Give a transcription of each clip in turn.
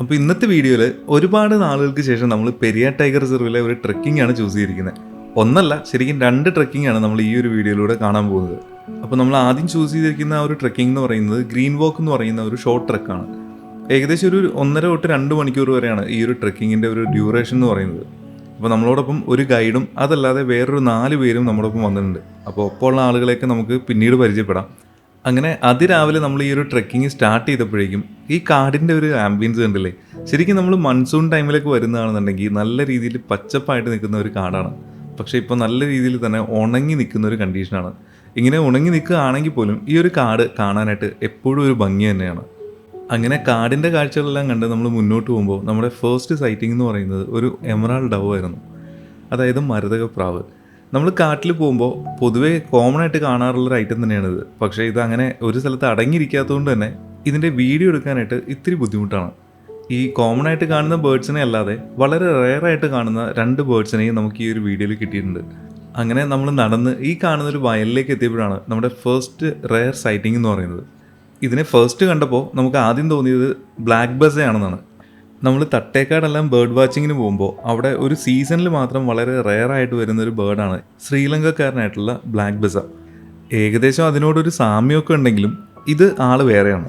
അപ്പോൾ ഇന്നത്തെ വീഡിയോയിൽ ഒരുപാട് നാളുകൾക്ക് ശേഷം നമ്മൾ പെരിയ ടൈഗർ റിസർവിലെ ഒരു ട്രക്കിംഗ് ആണ് ചൂസ് ചെയ്തിരിക്കുന്നത് ഒന്നല്ല ശരിക്കും രണ്ട് ട്രക്കിംഗ് ആണ് നമ്മൾ ഈ ഒരു വീഡിയോയിലൂടെ കാണാൻ പോകുന്നത്. അപ്പോൾ നമ്മൾ ആദ്യം ചൂസ് ചെയ്തിരിക്കുന്ന ഒരു ട്രക്കിംഗ് എന്ന് പറയുന്നത് ഗ്രീൻ വോക്ക് എന്ന് പറയുന്ന ഒരു ഷോർട്ട് ട്രക്കാണ് ഏകദേശം ഒരു ഒന്നര തൊട്ട് രണ്ട് മണിക്കൂർ വരെയാണ് ഈ ഒരു ട്രക്കിങ്ങിന്റെ ഒരു ഡ്യൂറേഷൻ എന്ന് പറയുന്നത്. അപ്പോൾ നമ്മളോടൊപ്പം ഒരു ഗൈഡും അതല്ലാതെ വേറൊരു നാല് പേരും നമ്മളൊപ്പം വന്നിട്ടുണ്ട്. അപ്പോൾ ഒപ്പമുള്ള ആളുകളെയൊക്കെ നമുക്ക് പിന്നീട് പരിചയപ്പെടാം. അങ്ങനെ അതിരാവിലെ നമ്മൾ ഈ ഒരു ട്രെക്കിംഗ് സ്റ്റാർട്ട് ചെയ്തപ്പോഴേക്കും ഈ കാടിന്റെ ഒരു ആംബിയൻസ് കണ്ടില്ലേ? ശരിക്കും നമ്മൾ മൺസൂൺ ടൈമിലേക്ക് വരുന്നതാണെന്നുണ്ടെങ്കിൽ നല്ല രീതിയിൽ പച്ചപ്പായിട്ട് നിൽക്കുന്ന ഒരു കാടാണ്. പക്ഷേ ഇപ്പോൾ നല്ല രീതിയിൽ തന്നെ ഉണങ്ങി നിൽക്കുന്ന ഒരു കണ്ടീഷനാണ് ഇങ്ങനെ ഉണങ്ങി നിൽക്കുകയാണെങ്കിൽ പോലും ഈ ഒരു കാട് കാണാനായിട്ട് എപ്പോഴും ഒരു ഭംഗി തന്നെയാണ്. അങ്ങനെ കാടിന്റെ കാഴ്ചകളെല്ലാം കണ്ട് നമ്മൾ മുന്നോട്ട് പോകുമ്പോൾ നമ്മുടെ ഫേസ്റ്റ് സൈറ്റിംഗ് എന്ന് പറയുന്നത് ഒരു എമറാൾ ഡവ് ആയിരുന്നു. അതായത് മരതക പ്രാവ് നമ്മൾ കാട്ടിൽ പോകുമ്പോൾ പൊതുവേ കോമൺ ആയിട്ട് കാണാറുള്ള ഒരു ഐറ്റം തന്നെയാണിത് പക്ഷേ ഇത് അങ്ങനെ ഒരു സ്ഥലത്ത് അടങ്ങിയിരിക്കാത്തതുകൊണ്ട് തന്നെ ഇതിന്റെ വീഡിയോ എടുക്കാനായിട്ട് ഇത്തിരി ബുദ്ധിമുട്ടാണ്. ഈ കോമൺ ആയിട്ട് കാണുന്ന ബേർഡ്സിനെ അല്ലാതെ വളരെ റെയർ ആയിട്ട് കാണുന്ന രണ്ട് ബേർഡ്സിനെയും നമുക്ക് ഈ ഒരു വീഡിയോയിൽ കിട്ടിയിട്ടുണ്ട്. അങ്ങനെ നമ്മൾ നടന്ന് ഈ കാണുന്ന ഒരു വയലിലേക്ക് എത്തിയപ്പോഴാണ് നമ്മുടെ ഫസ്റ്റ് റെയർ സൈറ്റിംഗ് എന്ന് പറയുന്നത്. ഇതിനെ ഫസ്റ്റ് കണ്ടപ്പോൾ നമുക്ക് ആദ്യം തോന്നിയത് ബ്ലാക്ക് ബസ് ആണെന്നാണ്. നമ്മൾ തട്ടേക്കാടെല്ലാം ബേർഡ് വാച്ചിങ്ങിന് പോകുമ്പോൾ അവിടെ ഒരു സീസണിൽ മാത്രം വളരെ റെയർ ആയിട്ട് വരുന്ന ഒരു ബേർഡാണ് ശ്രീലങ്കക്കാരനായിട്ടുള്ള ബ്ലാക്ക് ബസ ഏകദേശം അതിനോടൊരു സാമ്യമൊക്കെ ഉണ്ടെങ്കിലും ഇത് ആൾ വേറെയാണ്.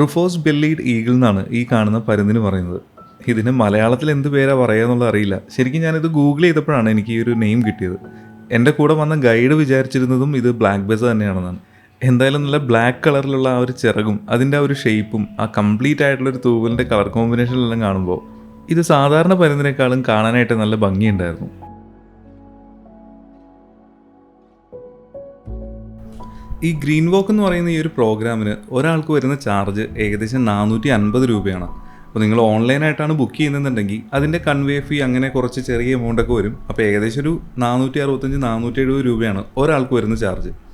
റുഫോസ് ബെല്ലീഡ് ഈഗിൾ എന്നാണ് ഈ കാണുന്ന പരുന്തിന് പറയുന്നത്. ഇതിന് മലയാളത്തിൽ എന്ത് പേരാ പറയുക എന്നുള്ളത് അറിയില്ല. ശരിക്കും ഞാനിത് ഗൂഗിൾ ചെയ്തപ്പോഴാണ് എനിക്ക് ഈ ഒരു നെയിം കിട്ടിയത്. എന്റെ കൂടെ വന്ന ഗൈഡ് വിചാരിച്ചിരുന്നതും ഇത് ബ്ലാക്ക് ബസ് തന്നെയാണെന്നാണ്. എന്തായാലും നല്ല ബ്ലാക്ക് കളറിലുള്ള ആ ഒരു ചിറകും അതിന്റെ ആ ഒരു ഷേപ്പും ആ കംപ്ലീറ്റ് ആയിട്ടുള്ള ഒരു തൂവലിന്റെ കളർ കോമ്പിനേഷനിലെല്ലാം കാണുമ്പോൾ ഇത് സാധാരണ പരുന്നിനേക്കാളും കാണാനായിട്ട് നല്ല ഭംഗിയുണ്ടായിരുന്നു. ഈ ഗ്രീൻ വോക്ക് എന്ന് പറയുന്ന ഈ ഒരു പ്രോഗ്രാമിന് ഒരാൾക്ക് വരുന്ന ചാർജ് ഏകദേശം നാനൂറ്റി അൻപത് രൂപയാണ്. അപ്പോൾ നിങ്ങൾ ഓൺലൈനായിട്ടാണ് ബുക്ക് ചെയ്യുന്നുണ്ടെങ്കിൽ അതിന്റെ കൺവേ ഫീ അങ്ങനെ കുറച്ച് ചെറിയ എമൗണ്ട് ഒക്കെ വരും. അപ്പോൾ ഏകദേശം ഒരു നാനൂറ്റി അറുപത്തഞ്ച് നാനൂറ്റി എഴുപത് രൂപയാണ് ഒരാൾക്ക് വരുന്ന ചാർജ്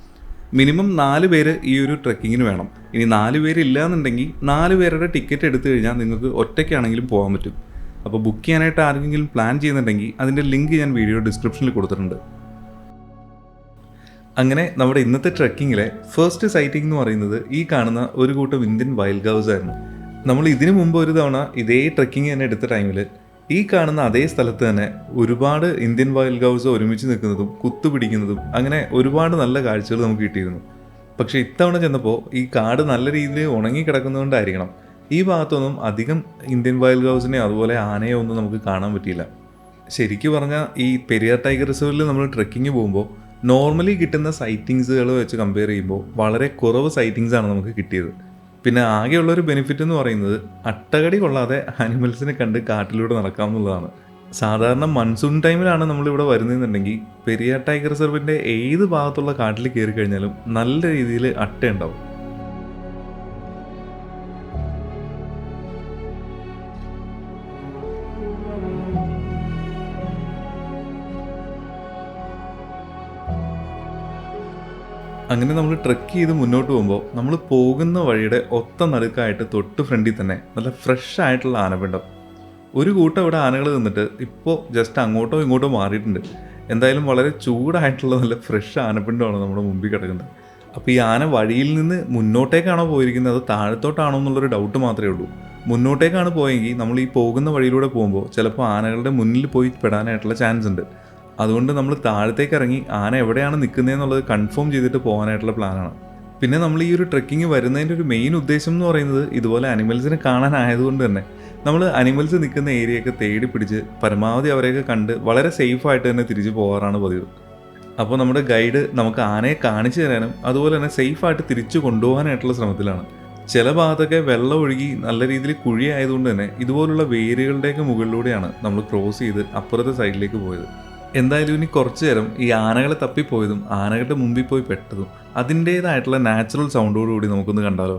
മിനിമം നാല് പേര് ഈ ഒരു ട്രെക്കിങ്ങിന് വേണം. ഇനി നാല് പേര് ഇല്ല എന്നുണ്ടെങ്കിൽ നാല് പേരുടെ ടിക്കറ്റ് എടുത്തു കഴിഞ്ഞാൽ നിങ്ങൾക്ക് ഒറ്റയ്ക്കാണെങ്കിലും പോകാൻ പറ്റും. അപ്പോൾ ബുക്ക് ചെയ്യാനായിട്ട് ആരെങ്കിലും പ്ലാൻ ചെയ്യുന്നുണ്ടെങ്കിൽ അതിന്റെ ലിങ്ക് ഞാൻ വീഡിയോ ഡിസ്ക്രിപ്ഷനിൽ കൊടുത്തിട്ടുണ്ട്. അങ്ങനെ നമ്മുടെ ഇന്നത്തെ ട്രെക്കിങ്ങിലെ ഫസ്റ്റ് സൈറ്റിംഗ് എന്ന് പറയുന്നത് ഈ കാണുന്ന ഒരു കൂട്ടം ഇന്ത്യൻ വൈൽഡ് ഗൗസ് ആയിരുന്നു. നമ്മൾ ഇതിനു മുമ്പ് ഒരു തവണ ഇതേ ട്രെക്കിംഗ് തന്നെ എടുത്ത ടൈമിൽ ഈ കാണുന്ന അതേ സ്ഥലത്ത് തന്നെ ഒരുപാട് ഇന്ത്യൻ വൈൽഡ് ഗൗസ് ഒരുമിച്ച് നിൽക്കുന്നതും കുത്തുപിടിക്കുന്നതും അങ്ങനെ ഒരുപാട് നല്ല കാഴ്ചകൾ നമുക്ക് കിട്ടിയിരുന്നു. പക്ഷേ ഇത്തവണ ചെന്നപ്പോൾ ഈ കാട് നല്ല രീതിയിൽ ഉണങ്ങി കിടക്കുന്നതുകൊണ്ടായിരിക്കണം. ഈ ഭാഗത്തൊന്നും അധികം ഇന്ത്യൻ വൈൽഡ് ഗൗസിനെ അതുപോലെ ആനയോ ഒന്നും നമുക്ക് കാണാൻ പറ്റിയില്ല. ശരിക്കും പറഞ്ഞാൽ ഈ പെരിയാർ ടൈഗർ റിസർവിൽ നമ്മൾ ട്രെക്കിങ് പോകുമ്പോൾ നോർമലി കിട്ടുന്ന സൈറ്റിങ്സുകൾ വെച്ച് കമ്പയർ ചെയ്യുമ്പോൾ വളരെ കുറവ് സൈറ്റിങ്സ് ആണ് നമുക്ക് കിട്ടിയത്. പിന്നെ ആകെയുള്ളൊരു ബെനിഫിറ്റ് എന്ന് പറയുന്നത് അട്ടകടി കൊള്ളാതെ ആനിമൽസിനെ കണ്ട് കാട്ടിലൂടെ നടക്കാം എന്നുള്ളതാണ്. സാധാരണ മൺസൂൺ ടൈമിലാണ് നമ്മളിവിടെ വരുന്നതെന്നുണ്ടെങ്കിൽ പെരിയ ടൈഗർ റിസർവിന്റെ ഏത് ഭാഗത്തുള്ള കാട്ടിൽ കയറി കഴിഞ്ഞാലും നല്ല രീതിയിൽ അട്ട ഉണ്ടാവും അങ്ങനെ നമ്മൾ ട്രെക്ക് ചെയ്ത് മുന്നോട്ട് പോകുമ്പോൾ നമ്മൾ പോകുന്ന വഴിയുടെ ഒത്ത നടുക്കായിട്ട് തൊട്ട് ഫ്രണ്ടിൽ തന്നെ നല്ല ഫ്രഷ് ആയിട്ടുള്ള ആനപിണ്ടം ഒരു കൂട്ടം ഇവിടെ ആനകൾ നിന്നിട്ട് ഇപ്പോൾ ജസ്റ്റ് അങ്ങോട്ടോ ഇങ്ങോട്ടോ മാറിയിട്ടുണ്ട്. എന്തായാലും വളരെ ചൂടായിട്ടുള്ള നല്ല ഫ്രഷ് ആനപ്പിണ്ടമാണ് നമ്മുടെ മുമ്പിൽ കിടക്കുന്നത്. അപ്പോൾ ഈ ആന വഴിയിൽ നിന്ന് മുന്നോട്ടേക്കാണോ പോയിരിക്കുന്നത്? അത് താഴത്തോട്ടാണോ എന്നുള്ളൊരു ഡൗട്ട് മാത്രമേ ഉള്ളൂ. മുന്നോട്ടേക്കാണ് പോയെങ്കിൽ നമ്മൾ ഈ പോകുന്ന വഴിയിലൂടെ പോകുമ്പോൾ ചിലപ്പോൾ ആനകളുടെ മുന്നിൽ പോയി പെടാനായിട്ടുള്ള ചാൻസ് ഉണ്ട്. അതുകൊണ്ട് നമ്മൾ താഴത്തേക്ക് ഇറങ്ങി ആന എവിടെയാണ് നിൽക്കുന്നതെന്നുള്ളത് കൺഫേം ചെയ്തിട്ട് പോകാനായിട്ടുള്ള പ്ലാനാണ് പിന്നെ നമ്മൾ ഈ ഒരു ട്രെക്കിംഗ് വരുന്നതിന്റെ ഒരു മെയിൻ ഉദ്ദേശം എന്ന് പറയുന്നത് ഇതുപോലെ അനിമൽസിനെ കാണാനായതുകൊണ്ട് തന്നെ നമ്മൾ അനിമൽസ് നിൽക്കുന്ന ഏരിയയൊക്കെ തേടി പിടിച്ച് പരമാവധി അവരെയൊക്കെ കണ്ട് വളരെ സേഫായിട്ട് തന്നെ തിരിച്ചു പോകാറാണ് പതിവ്. അപ്പോൾ നമ്മുടെ ഗൈഡ് നമുക്ക് ആനയെ കാണിച്ചു തരാനും അതുപോലെ തന്നെ സേഫായിട്ട് തിരിച്ചു കൊണ്ടുപോകാനായിട്ടുള്ള ശ്രമത്തിലാണ്. ചില ഭാഗത്തൊക്കെ വെള്ളം ഒഴുകി നല്ല രീതിയിൽ കുഴി ആയതുകൊണ്ട് തന്നെ ഇതുപോലുള്ള വേരുകളുടെയൊക്കെ മുകളിലൂടെയാണ് നമ്മൾ ക്രോസ് ചെയ്ത് അപ്പുറത്തെ സൈഡിലേക്ക് പോയത്. എന്തായാലും ഇനി കുറച്ചു നേരം ഈ ആനകളെ തപ്പിപ്പോയതും ആനകളുടെ മുമ്പിൽ പോയി പെട്ടതും അതിന്റേതായിട്ടുള്ള നാച്ചുറൽ സൗണ്ടോടുകൂടി നമുക്കൊന്ന് കണ്ടാലോ?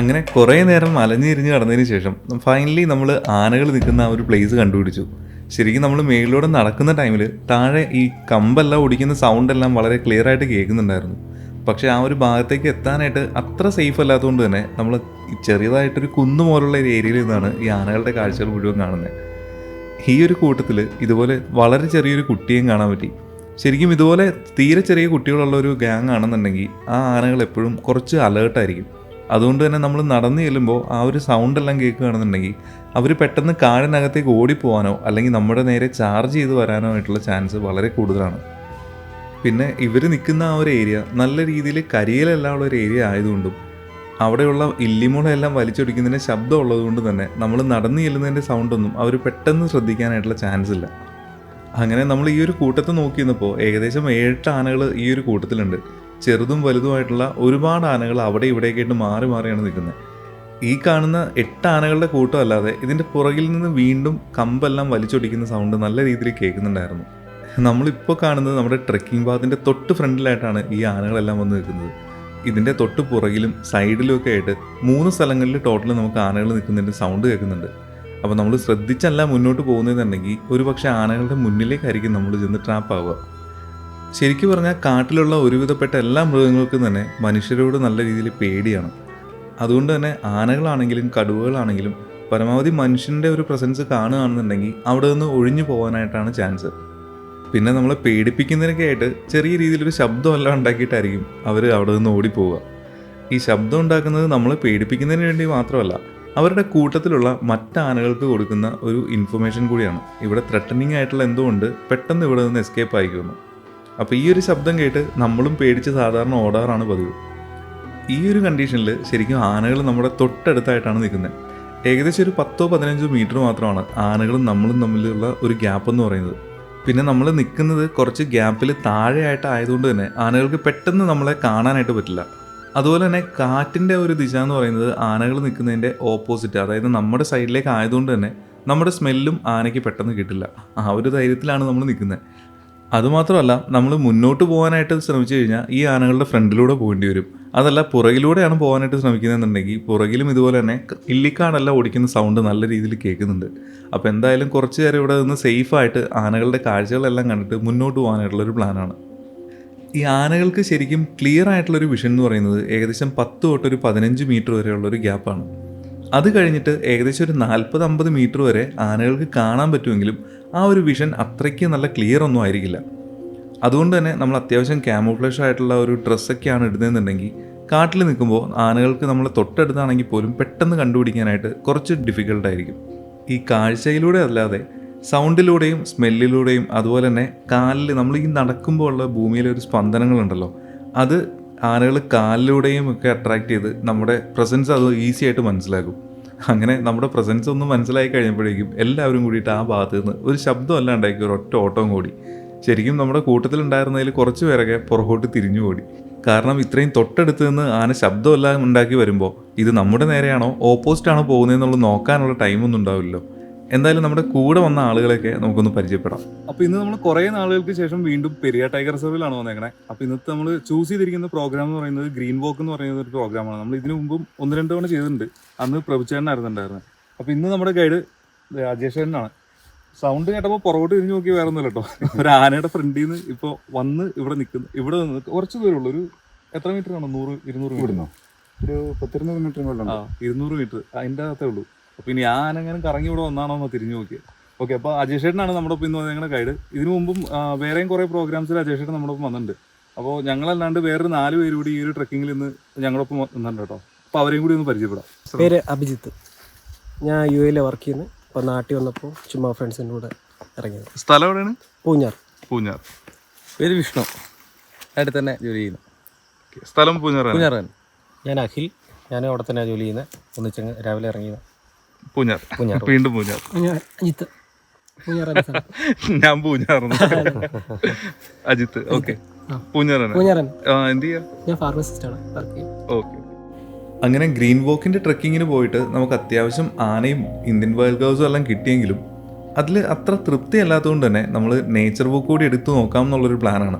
അങ്ങനെ കുറേ നേരം അലഞ്ഞിരിഞ്ഞ് കടന്നതിന് ശേഷം ഫൈനലി നമ്മൾ ആനകൾ നിൽക്കുന്ന ആ ഒരു പ്ലേസ് കണ്ടുപിടിച്ചു. ശരിക്കും നമ്മൾ മേളിലൂടെ നടക്കുന്ന ടൈമിൽ താഴെ ഈ കമ്പെല്ലാം ഓടിക്കുന്ന സൗണ്ട് എല്ലാം വളരെ ക്ലിയർ ആയിട്ട് കേൾക്കുന്നുണ്ടായിരുന്നു. പക്ഷെ ആ ഒരു ഭാഗത്തേക്ക് എത്താനായിട്ട് അത്ര സേഫ് അല്ലാത്തതുകൊണ്ട് തന്നെ നമ്മൾ ചെറിയതായിട്ടൊരു കുന്നു പോലുള്ള ഒരു ഏരിയയിൽ നിന്നാണ് ഈ ആനകളുടെ കാഴ്ചകൾ മുഴുവൻ കാണുന്നത്. ഈ ഒരു കൂട്ടത്തിൽ ഇതുപോലെ വളരെ ചെറിയൊരു കുട്ടിയെയും കാണാൻ പറ്റി. ശരിക്കും ഇതുപോലെ തീരെ ചെറിയ കുട്ടികളുള്ള ഒരു ഗ്യാങ് ആണെന്നുണ്ടെങ്കിൽ ആ ആനകൾ എപ്പോഴും കുറച്ച് അലേർട്ടായിരിക്കും അതുകൊണ്ട് തന്നെ നമ്മൾ നടന്നു ചെല്ലുമ്പോൾ ആ ഒരു സൗണ്ട് എല്ലാം കേൾക്കുകയാണെന്നുണ്ടെങ്കിൽ അവർ പെട്ടെന്ന് കാടിനകത്തേക്ക് ഓടിപ്പോവാനോ അല്ലെങ്കിൽ നമ്മുടെ നേരെ ചാർജ് ചെയ്ത് വരാനോ ആയിട്ടുള്ള ചാൻസ് വളരെ കൂടുതലാണ്. പിന്നെ ഇവർ നിൽക്കുന്ന ആ ഒരു ഏരിയ നല്ല രീതിയിൽ കരിയിലെല്ലാം ഉള്ള ഒരു ഏരിയ ആയതുകൊണ്ടും അവിടെയുള്ള ഇല്ലിമുളയെല്ലാം വലിച്ചൊടിക്കുന്നതിന്റെ ശബ്ദം ഉള്ളതുകൊണ്ട് തന്നെ നമ്മൾ നടന്നു ചെല്ലുന്നതിന്റെ സൗണ്ടൊന്നും അവർ പെട്ടെന്ന് ശ്രദ്ധിക്കാനായിട്ടുള്ള ചാൻസ് ഇല്ല. അങ്ങനെ നമ്മൾ ഈ ഒരു കൂട്ടത്തെ നോക്കി നിന്നപ്പോൾ ഏകദേശം ഏഴ് ആനകൾ ഈ ഒരു കൂട്ടത്തിലുണ്ട്. ചെറുതും വലുതുമായിട്ടുള്ള ഒരുപാട് ആനകൾ അവിടെ ഇവിടെയൊക്കെയായിട്ട് മാറി മാറിയാണ് നിൽക്കുന്നത്. ഈ കാണുന്ന എട്ട് ആനകളുടെ കൂട്ടം അല്ലാതെ ഇതിന്റെ പുറകിൽ നിന്ന് വീണ്ടും കമ്പെല്ലാം വലിച്ചൊടിക്കുന്ന സൗണ്ട് നല്ല രീതിയിൽ കേൾക്കുന്നുണ്ടായിരുന്നു. നമ്മളിപ്പോൾ കാണുന്നത് നമ്മുടെ ട്രെക്കിംഗ് പാത്തിന്റെ തൊട്ട് ഫ്രണ്ടിലായിട്ടാണ് ഈ ആനകളെല്ലാം വന്ന് നിൽക്കുന്നത്. ഇതിന്റെ തൊട്ട് പുറകിലും സൈഡിലും ഒക്കെ ആയിട്ട് മൂന്ന് സ്ഥലങ്ങളിൽ ടോട്ടൽ നമുക്ക് ആനകൾ നിൽക്കുന്നതിന്റെ സൗണ്ട് കേൾക്കുന്നുണ്ട്. അപ്പോൾ നമ്മൾ ശ്രദ്ധിച്ചല്ല മുന്നോട്ട് പോകുന്നതെന്നുണ്ടെങ്കിൽ ഒരു പക്ഷേ ആനകളുടെ മുന്നിലേക്കായിരിക്കും നമ്മൾ ചെന്ന് ട്രാപ്പ് ആവുക. ശരിക്കും പറഞ്ഞാൽ കാട്ടിലുള്ള ഒരുവിധപ്പെട്ട എല്ലാ മൃഗങ്ങൾക്കും തന്നെ മനുഷ്യരോട് നല്ല രീതിയിൽ പേടിയാണ്. അതുകൊണ്ട് തന്നെ ആനകളാണെങ്കിലും കടുവകളാണെങ്കിലും പരമാവധി മനുഷ്യന്റെ ഒരു പ്രസൻസ് കാണുകയാണെന്നുണ്ടെങ്കിൽ അവിടെ നിന്ന് ഒഴിഞ്ഞു പോകാനായിട്ടാണ് ചാൻസ് പിന്നെ നമ്മളെ പേടിപ്പിക്കുന്നതിനൊക്കെ ആയിട്ട് ചെറിയ രീതിയിലൊരു ശബ്ദമെല്ലാം ഉണ്ടാക്കിയിട്ടായിരിക്കും അവർ അവിടെ നിന്ന് ഓടിപ്പോവുക. ഈ ശബ്ദം ഉണ്ടാക്കുന്നത് നമ്മളെ പേടിപ്പിക്കുന്നതിന് വേണ്ടി മാത്രമല്ല അവരുടെ കൂട്ടത്തിലുള്ള മറ്റ് ആനകൾക്ക് കൊടുക്കുന്ന ഒരു ഇൻഫർമേഷൻ കൂടിയാണ്. ഇവിടെ ത്രെട്ടനിങ് ആയിട്ടുള്ള എന്തോ ഉണ്ട് പെട്ടെന്ന് ഇവിടെ നിന്ന് എസ്കേപ്പ് ആയിക്കുന്നു. അപ്പോൾ ഈ ഒരു ശബ്ദം കേട്ട് നമ്മളും പേടിച്ച് സാധാരണ ഓടാറാണ് പതിവ്. ഈ ഒരു കണ്ടീഷനിൽ ശരിക്കും ആനകൾ നമ്മുടെ തൊട്ടടുത്തായിട്ടാണ് നിൽക്കുന്നത് ഏകദേശം ഒരു പത്തോ പതിനഞ്ചോ മീറ്റർ മാത്രമാണ് ആനകളും നമ്മളും തമ്മിലുള്ള ഒരു ഗ്യാപ്പ് എന്ന് പറയുന്നത്. പിന്നെ നമ്മൾ നിൽക്കുന്നത് കുറച്ച് ഗ്യാപ്പിൽ താഴെയായിട്ട് ആയതുകൊണ്ട് തന്നെ ആനകൾക്ക് പെട്ടെന്ന് നമ്മളെ കാണാനായിട്ട് പറ്റില്ല. അതുപോലെ തന്നെ കാറ്റിന്റെ ഒരു ദിശ എന്ന് പറയുന്നത് ആനകൾ നിൽക്കുന്നതിന്റെ ഓപ്പോസിറ്റ് അതായത് നമ്മുടെ സൈഡിലേക്ക് ആയതുകൊണ്ട് തന്നെ നമ്മുടെ സ്മെല്ലും ആനയ്ക്ക് പെട്ടെന്ന് കിട്ടില്ല. ആ ഒരു ധൈര്യത്തിലാണ് നമ്മൾ നിൽക്കുന്നത് അതുമാത്രമല്ല നമ്മൾ മുന്നോട്ട് പോകാനായിട്ട് ശ്രമിച്ചു കഴിഞ്ഞാൽ ഈ ആനകളുടെ ഫ്രണ്ടിലൂടെ പോകേണ്ടി വരും. അതല്ല പുറകിലൂടെയാണ് പോകാനായിട്ട് ശ്രമിക്കുന്നതെന്നുണ്ടെങ്കിൽ പുറകിലും ഇതുപോലെ തന്നെ ഇല്ലിക്കാടെല്ലാം ഓടിക്കുന്ന സൗണ്ട് നല്ല രീതിയിൽ കേൾക്കുന്നുണ്ട്. അപ്പോൾ എന്തായാലും കുറച്ച് നേരം ഇവിടെ നിന്ന് സേഫായിട്ട് ആനകളുടെ കാഴ്ചകളെല്ലാം കണ്ടിട്ട് മുന്നോട്ട് പോകാനായിട്ടുള്ള ഒരു പ്ലാനാണ് ഈ ആനകൾക്ക് ശരിക്കും ക്ലിയർ ആയിട്ടുള്ളൊരു വിഷൻ എന്ന് പറയുന്നത് ഏകദേശം പത്ത് തൊട്ട് ഒരു പതിനഞ്ച് മീറ്റർ വരെയുള്ള ഒരു ഗ്യാപ്പാണ് അത് കഴിഞ്ഞിട്ട് ഏകദേശം ഒരു നാൽപ്പത് അമ്പത് മീറ്റർ വരെ ആനകൾക്ക് കാണാൻ പറ്റുമെങ്കിലും ആ ഒരു വിഷൻ അത്രയ്ക്ക് നല്ല ക്ലിയർ ഒന്നും ആയിരിക്കില്ല. അതുകൊണ്ട് തന്നെ നമ്മൾ അത്യാവശ്യം ക്യാമോഫ്ലേഷ് ആയിട്ടുള്ള ഒരു ഡ്രസ്സൊക്കെയാണ് ഇടുന്നതെന്നുണ്ടെങ്കിൽ കാട്ടിൽ നിൽക്കുമ്പോൾ ആനകൾക്ക് നമ്മൾ തൊട്ടടുത്താണെങ്കിൽ പോലും പെട്ടെന്ന് കണ്ടുപിടിക്കാനായിട്ട് കുറച്ച് ഡിഫിക്കൽട്ടായിരിക്കും ഈ കാഴ്ചയിലൂടെ അല്ലാതെ സൗണ്ടിലൂടെയും സ്മെല്ലിലൂടെയും അതുപോലെ തന്നെ കാലിൽ നമ്മൾ ഈ നടക്കുമ്പോൾ ഉള്ള ഭൂമിയിലെ ഒരു സ്പന്ദനങ്ങളുണ്ടല്ലോ അത് ആനകൾ കാലിലൂടെയും ഒക്കെ അട്രാക്ട് ചെയ്ത് നമ്മുടെ പ്രസൻസ് അത് ഈസി ആയിട്ട് മനസ്സിലാക്കും. അങ്ങനെ നമ്മുടെ പ്രസൻസ് ഒന്ന് മനസ്സിലായി കഴിഞ്ഞപ്പോഴേക്കും എല്ലാവരും കൂടിയിട്ട് ആ ഭാഗത്ത് നിന്ന് ഒരു ശബ്ദം എല്ലാം ഉണ്ടാക്കി ഒരു ഒറ്റ ഓട്ടം കൂടി. ശരിക്കും നമ്മുടെ കൂട്ടത്തിലുണ്ടായിരുന്നതിൽ കുറച്ച് പേരൊക്കെ പുറകോട്ട് തിരിഞ്ഞു ഓടി. കാരണം ഇത്രയും തൊട്ടടുത്ത് നിന്ന് ആന ശബ്ദമെല്ലാം ഉണ്ടാക്കി വരുമ്പോൾ ഇത് നമ്മുടെ നേരെയാണോ ഓപ്പോസിറ്റ് ആണോ പോകുന്നതെന്നുള്ളത് നോക്കാനുള്ള ടൈമൊന്നും ഉണ്ടാവില്ലല്ലോ. എന്തായാലും നമ്മുടെ കൂടെ വന്ന ആളുകളെയൊക്കെ നമുക്കൊന്ന് പരിചയപ്പെടാം. അപ്പൊ ഇന്ന് നമ്മൾ കുറെ നാളുകൾക്ക് ശേഷം വീണ്ടും പെരിയ ടൈഗർ റിസർവിലാണ് വന്നേക്കണേ. അപ്പൊ ഇന്നത്തെ നമ്മൾ ചൂസ് ചെയ്തിരിക്കുന്ന പ്രോഗ്രാം എന്ന് പറയുന്നത് ഗ്രീൻ വോക്ക് എന്ന് പറയുന്ന ഒരു പ്രോഗ്രാമാണ് നമ്മൾ ഇതിനു മുമ്പും ഒന്ന് രണ്ട് തവണ ചെയ്തിട്ടുണ്ട്. അന്ന് പ്രഭുചേട്ടനായിരുന്നു ഉണ്ടായിരുന്നത് അപ്പൊ ഇന്ന് നമ്മുടെ ഗൈഡ് അജേഷേട്ടനാണ് സൗണ്ട് കേട്ടപ്പോൾ പുറകോട്ട് തിരിഞ്ഞു നോക്കി വേറെ ഒന്നുമില്ല കേട്ടോ. ഒരു ആനയുടെ ഫ്രണ്ടിൽ നിന്ന് ഇപ്പൊ വന്ന് ഇവിടെ നിൽക്കുന്നു ഇവിടെ നിന്ന് കുറച്ച് ദൂരമുള്ളൂ. ഒരു എത്ര മീറ്റർ ആണോ? നൂറ് ഇരുന്നൂറ് മീറ്റർ ഒരു പത്തിരുന്നൂറ് മീറ്റർ ഇരുന്നൂറ് മീറ്റർ അതിന്റെ അകത്തേ ഉള്ളൂ. അപ്പൊ ഇനി ഞാൻ അങ്ങനെ കറങ്ങി ഇവിടെ വന്നാണോ എന്ന് തിരിഞ്ഞു നോക്കിയത്. ഓക്കെ അപ്പൊ അജയ് ചേട്ടനാണ് നമ്മുടെ ഒപ്പം ഇന്ന് ഞങ്ങളുടെ ഗൈഡ് ഇതിനു മുമ്പും വേറെയും കുറെ പ്രോഗ്രാംസിൽ അജയ് ചേട്ടൻ നമ്മുടെ ഒപ്പം വന്നിട്ടുണ്ട്. അപ്പോൾ ഞങ്ങളല്ലാണ്ട് വേറൊരു നാല് പേര് കൂടി ഈ ഒരു ട്രക്കിങ്ങിൽ ഇന്ന് ഞങ്ങളൊപ്പം വന്നിട്ടുണ്ട് കേട്ടോ. അപ്പൊ അവരെയും കൂടി ഒന്ന് പരിചയപ്പെടാം. പേര് അഭിജിത്ത്. ഞാൻ യു എയിലെ വർക്ക് ചെയ്യുന്നു. അപ്പോൾ നാട്ടിൽ വന്നപ്പോൾ ചുമ്മാ ഫ്രണ്ട്സിന്റെ കൂടെ ഇറങ്ങിയത്. സ്ഥലം എവിടെയാണ്? പൂഞ്ഞാർ. പൂഞ്ഞാർ. പേര് വിഷ്ണു. അവിടെ തന്നെ ജോലി ചെയ്യുന്നു. സ്ഥലം പൂഞ്ഞാറാണ്. പൂഞ്ഞാറാണ് ഞാൻ അഖിൽ. ഞാൻ അവിടെ തന്നെ ജോലി ചെയ്യുന്നത് ഒന്നിച്ചങ്ങ് രാവിലെ ഇറങ്ങിയത്. പൂഞ്ഞാർ പൂഞ്ഞാർ വീണ്ടും പൂഞ്ഞാർ ഞാൻ അജിത്ത്. ഞാൻ പൂഞ്ഞാറുന്നു അജിത്ത്. ഓക്കെ. പൂഞ്ഞാറാണ്. എന്ത് ചെയ്യാ? ഞാൻ ഫാർമസിസ്റ്റാണ് വർക്ക് ഓക്കെ. അങ്ങനെ ഗ്രീൻ വോക്കിന്റെ ട്രക്കിങ്ങിന് പോയിട്ട് നമുക്ക് അത്യാവശ്യം ആനയും ഇന്ത്യൻ വൈൽഡ് ഹൗസും എല്ലാം കിട്ടിയെങ്കിലും അതിൽ അത്ര തൃപ്തി അല്ലാത്തതുകൊണ്ട് തന്നെ നമ്മൾ നേച്ചർ വോക്ക് കൂടി എടുത്തു നോക്കാം എന്നുള്ളൊരു പ്ലാനാണ്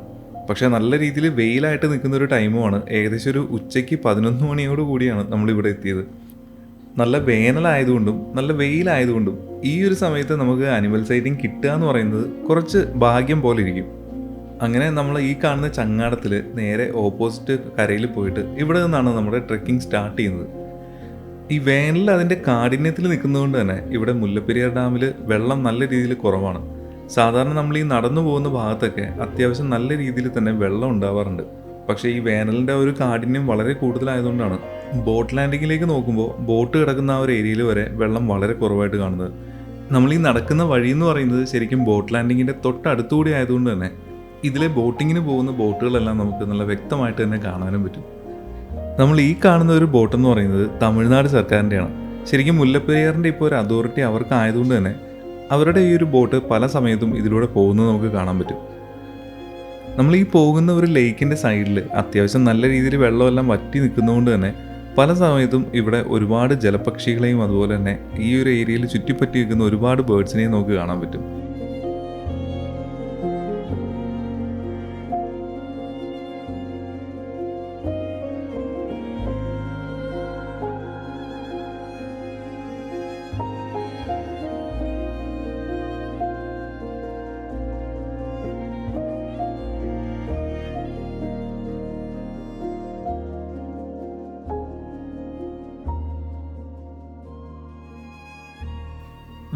പക്ഷേ നല്ല രീതിയിൽ വെയിലായിട്ട് നിൽക്കുന്ന ഒരു ടൈമുമാണ് ഏകദേശം ഒരു ഉച്ചയ്ക്ക് പതിനൊന്ന് മണിയോട് കൂടിയാണ് നമ്മളിവിടെ എത്തിയത്. നല്ല വേനലായതുകൊണ്ടും നല്ല വെയിലായതുകൊണ്ടും ഈ ഒരു സമയത്ത് നമുക്ക് അനിമൽ സൈറ്റിംഗ് കിട്ടുക എന്ന് പറയുന്നത് കുറച്ച് ഭാഗ്യം പോലെ ഇരിക്കും. അങ്ങനെ നമ്മൾ ഈ കാണുന്ന ചങ്ങാടത്തിൽ നേരെ ഓപ്പോസിറ്റ് കരയിൽ പോയിട്ട് ഇവിടെ നിന്നാണ് നമ്മുടെ ട്രെക്കിംഗ് സ്റ്റാർട്ട് ചെയ്യുന്നത്. ഈ വേനലിൽ അതിന്റെ കാഠിന്യത്തിൽ നിൽക്കുന്നതുകൊണ്ട് തന്നെ ഇവിടെ മുല്ലപ്പെരിയാർ ഡാമിൽ വെള്ളം നല്ല രീതിയിൽ കുറവാണ്. സാധാരണ നമ്മൾ ഈ നടന്നു പോകുന്ന ഭാഗത്തൊക്കെ അത്യാവശ്യം നല്ല രീതിയിൽ തന്നെ വെള്ളം ഉണ്ടാവാറുണ്ട്. പക്ഷേ ഈ വേനലിന്റെ ഒരു കാഠിന്യം വളരെ കൂടുതലായതുകൊണ്ടാണ്. ബോട്ട് ലാൻഡിങ്ങിലേക്ക് നോക്കുമ്പോൾ ബോട്ട് കിടക്കുന്ന ആ ഒരു ഏരിയയിൽ വരെ വെള്ളം വളരെ കുറവായിട്ട് കാണുന്നത്. നമ്മൾ ഈ നടക്കുന്ന വഴി എന്ന് പറയുന്നത് ശരിക്കും ബോട്ട് ലാൻഡിങ്ങിന്റെ തൊട്ടടുത്തുകൂടി ആയതുകൊണ്ട് തന്നെ ഇതിലെ ബോട്ടിങ്ങിന് പോകുന്ന ബോട്ടുകളെല്ലാം നമുക്ക് നല്ല വ്യക്തമായിട്ട് തന്നെ കാണാനും പറ്റും. നമ്മൾ ഈ കാണുന്ന ഒരു ബോട്ട് എന്ന് പറയുന്നത് തമിഴ്നാട് സർക്കാരിന്റെയാണ്. ശരിക്കും മുല്ലപ്പെരിയാറിന്റെ ഇപ്പോൾ ഒരു അതോറിറ്റി അവർക്കായതുകൊണ്ട് തന്നെ അവരുടെ ഈ ഒരു ബോട്ട് പല സമയത്തും ഇതിലൂടെ പോകുന്നത് നമുക്ക് കാണാൻ പറ്റും. നമ്മൾ ഈ പോകുന്ന ഒരു ലേക്കിന്റെ സൈഡിൽ അത്യാവശ്യം നല്ല രീതിയിൽ വെള്ളമെല്ലാം വറ്റി നിൽക്കുന്നതുകൊണ്ട് തന്നെ പല സമയത്തും ഇവിടെ ഒരുപാട് ജലപക്ഷികളെയും അതുപോലെ തന്നെ ഈ ഒരു ഏരിയയിൽ ചുറ്റിപ്പറ്റി നിൽക്കുന്ന ഒരുപാട് ബേർഡ്സിനെയും നമുക്ക് കാണാൻ പറ്റും.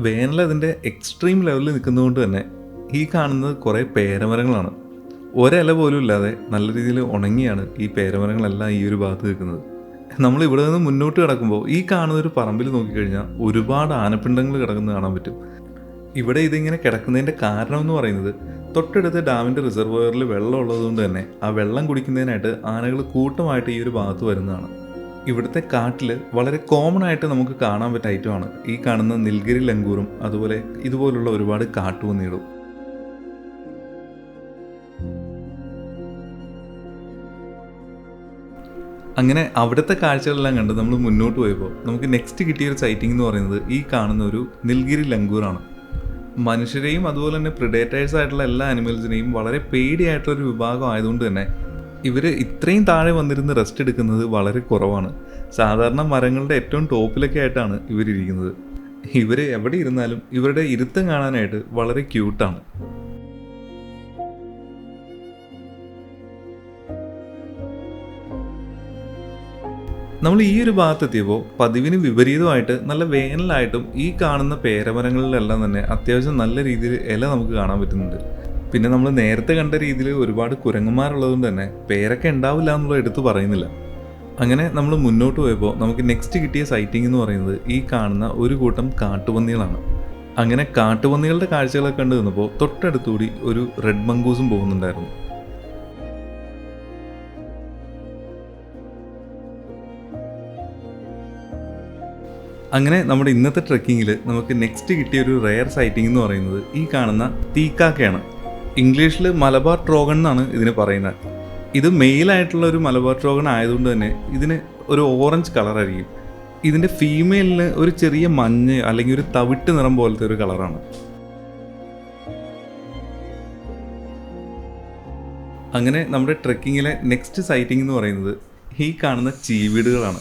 വേനൽ അതിന്റെ എക്സ്ട്രീം ലെവലിൽ നിൽക്കുന്നതുകൊണ്ട് തന്നെ ഈ കാണുന്നത് കുറേ പേരമരങ്ങളാണ്. ഒരല പോലും ഇല്ലാതെ നല്ല രീതിയിൽ ഉണങ്ങിയാണ് ഈ പേരമരങ്ങളെല്ലാം ഈ ഒരു ഭാഗത്ത് നിൽക്കുന്നത്. നമ്മൾ ഇവിടെ നിന്ന് മുന്നോട്ട് കിടക്കുമ്പോൾ ഈ കാണുന്ന ഒരു പറമ്പിൽ നോക്കിക്കഴിഞ്ഞാൽ ഒരുപാട് ആനപ്പിണ്ടങ്ങൾ കിടക്കുന്നത് കാണാൻ പറ്റും. ഇവിടെ ഇതിങ്ങനെ കിടക്കുന്നതിന്റെ കാരണം എന്ന് പറയുന്നത് തൊട്ടടുത്ത് ഡാമിന്റെ റിസർവോയറിൽ വെള്ളം ഉള്ളതുകൊണ്ട് തന്നെ ആ വെള്ളം കുടിക്കുന്നതിനായിട്ട് ആനകൾ കൂട്ടമായിട്ട് ഈ ഒരു ഭാഗത്ത് വരുന്നതാണ്. ഇവിടുത്തെ കാട്ടിൽ വളരെ കോമൺ ആയിട്ട് നമുക്ക് കാണാൻ പറ്റിയ ഐറ്റമാണ് ഈ കാണുന്ന നിൽഗിരി ലങ്കൂറും അതുപോലെ ഇതുപോലുള്ള ഒരുപാട് കാട്ടുപന്നികളും. അങ്ങനെ അവിടുത്തെ കാഴ്ചകളെല്ലാം കണ്ട് നമ്മൾ മുന്നോട്ട് പോയപ്പോൾ നമുക്ക് നെക്സ്റ്റ് കിട്ടിയ ഒരു സൈറ്റിംഗ് എന്ന് പറയുന്നത് ഈ കാണുന്ന ഒരു നിൽഗിരി ലങ്കൂറാണ്. മനുഷ്യരെയും അതുപോലെ തന്നെ പ്രിഡേറ്റേഴ്സ് ആയിട്ടുള്ള എല്ലാ അനിമൽസിനെയും വളരെ പേടിയായിട്ടുള്ള ഒരു വിഭാഗം ആയതുകൊണ്ട് തന്നെ ഇവർ ഇത്രയും താഴെ വന്നിരുന്ന് റെസ്റ്റ് എടുക്കുന്നത് വളരെ കുറവാണ്. സാധാരണ മരങ്ങളുടെ ഏറ്റവും ടോപ്പിലൊക്കെ ആയിട്ടാണ് ഇവരിരിക്കുന്നത്. ഇവർ എവിടെ ഇരുന്നാലും ഇവരുടെ ഇരുത്തം കാണാനായിട്ട് വളരെ ക്യൂട്ടാണ് നമ്മൾ ഈ ഒരു ഭാഗത്തെത്തിയപ്പോൾ പതിവിന് വിപരീതമായിട്ട് നല്ല വേനലായിട്ടും ഈ കാണുന്ന പേരമരങ്ങളിലെല്ലാം തന്നെ അത്യാവശ്യം നല്ല രീതിയിൽ ഇല നമുക്ക് കാണാൻ പറ്റുന്നുണ്ട്. പിന്നെ നമ്മൾ നേരത്തെ കണ്ട രീതിയിൽ ഒരുപാട് കുരങ്ങന്മാരുള്ളതുകൊണ്ട് തന്നെ പേരൊക്കെ ഉണ്ടാവില്ല എന്നുള്ള എടുത്തു പറയുന്നില്ല. അങ്ങനെ നമ്മൾ മുന്നോട്ട് പോയപ്പോൾ നമുക്ക് നെക്സ്റ്റ് കിട്ടിയ സൈറ്റിംഗ് എന്ന് പറയുന്നത് ഈ കാണുന്ന ഒരു കൂട്ടം കാട്ടുപന്നികളാണ്. അങ്ങനെ കാട്ടുപന്നികളുടെ കാഴ്ചകളൊക്കെ കണ്ടു നിന്നപ്പോൾ തൊട്ടടുത്തുകൂടി ഒരു റെഡ് മംഗൂസും പോകുന്നുണ്ടായിരുന്നു. അങ്ങനെ നമ്മുടെ ഇന്നത്തെ ട്രെക്കിങ്ങിൽ നമുക്ക് നെക്സ്റ്റ് കിട്ടിയ ഒരു റെയർ സൈറ്റിംഗ് എന്ന് പറയുന്നത് ഈ കാണുന്ന തീക്കാക്കയാണ്. ഇംഗ്ലീഷിൽ മലബാർ ട്രോഗൺ എന്നാണ് ഇതിന് പറയുന്നത്. ഇത് മെയിലായിട്ടുള്ള ഒരു മലബാർ ട്രോഗൺ ആയതുകൊണ്ട് തന്നെ ഇതിന് ഒരു ഓറഞ്ച് കളറായിരിക്കും ഇതിന്റെ ഫീമെയിലിന് ഒരു ചെറിയ മഞ്ഞ് അല്ലെങ്കിൽ ഒരു തവിട്ട് നിറം പോലത്തെ ഒരു കളറാണ് അങ്ങനെ നമ്മുടെ ട്രെക്കിങ്ങിലെ നെക്സ്റ്റ് സൈറ്റിംഗ് എന്ന് പറയുന്നത് ഈ കാണുന്ന ചീവീടുകളാണ്.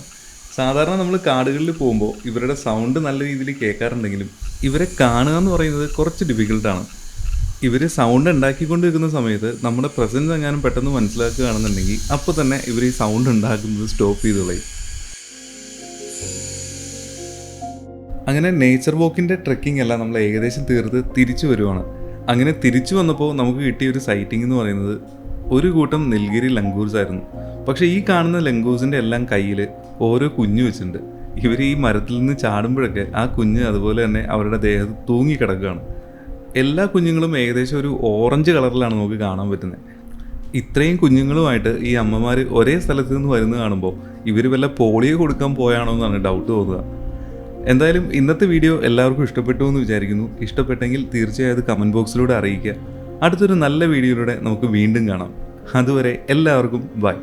സാധാരണ നമ്മൾ കാടുകളിൽ പോകുമ്പോൾ ഇവരുടെ സൗണ്ട് നല്ല രീതിയിൽ കേൾക്കാറുണ്ടെങ്കിലും ഇവരെ കാണുക എന്ന് പറയുന്നത് കുറച്ച് ഡിഫിക്കൽട്ടാണ് ഇവർ സൗണ്ട് ഉണ്ടാക്കിക്കൊണ്ടിരിക്കുന്ന സമയത്ത് നമ്മുടെ പ്രസൻസ് എങ്ങാനും പെട്ടെന്ന് മനസ്സിലാക്കുകയാണെന്നുണ്ടെങ്കിൽ അപ്പോൾ തന്നെ ഇവർ ഈ സൗണ്ട് ഉണ്ടാക്കുന്നത് സ്റ്റോപ്പ് ചെയ്ത് കളയും. അങ്ങനെ നേച്ചർ വോക്കിന്റെ ട്രെക്കിംഗ് എല്ലാം നമ്മൾ ഏകദേശം തീർത്ത് തിരിച്ചു വരുവാണ്. അങ്ങനെ തിരിച്ചു വന്നപ്പോൾ നമുക്ക് കിട്ടിയ ഒരു സൈറ്റിംഗ് എന്ന് പറയുന്നത് ഒരു കൂട്ടം നെൽഗിരി ലങ്കൂർസ് ആയിരുന്നു. പക്ഷേ ഈ കാണുന്ന ലങ്കൂസിന്റെ എല്ലാം കയ്യിൽ ഓരോ കുഞ്ഞു വെച്ചിട്ടുണ്ട്. ഇവർ ഈ മരത്തിൽ നിന്ന് ചാടുമ്പോഴൊക്കെ ആ കുഞ്ഞ് അതുപോലെ തന്നെ അവരുടെ ദേഹത്ത് തൂങ്ങിക്കിടക്കുകയാണ്. എല്ലാ കുഞ്ഞുങ്ങളും ഏകദേശം ഒരു ഓറഞ്ച് കളറിലാണ് നമുക്ക് കാണാൻ പറ്റുന്നത്. ഇത്രയും കുഞ്ഞുങ്ങളുമായിട്ട് ഈ അമ്മമാർ ഒരേ സ്ഥലത്ത് നിന്ന് വരുന്നത് കാണുമ്പോൾ ഇവർ വല്ല പോളിയോ കൊടുക്കാൻ പോയാണോ എന്നാണ് ഡൗട്ട് തോന്നുക. എന്തായാലും ഇന്നത്തെ വീഡിയോ എല്ലാവർക്കും ഇഷ്ടപ്പെട്ടു എന്ന് വിചാരിക്കുന്നു. ഇഷ്ടപ്പെട്ടെങ്കിൽ തീർച്ചയായും അത് കമന്റ് ബോക്സിലൂടെ അറിയിക്കുക. അടുത്തൊരു നല്ല വീഡിയോയിലൂടെ നമുക്ക് വീണ്ടും കാണാം. അതുവരെ എല്ലാവർക്കും ബൈ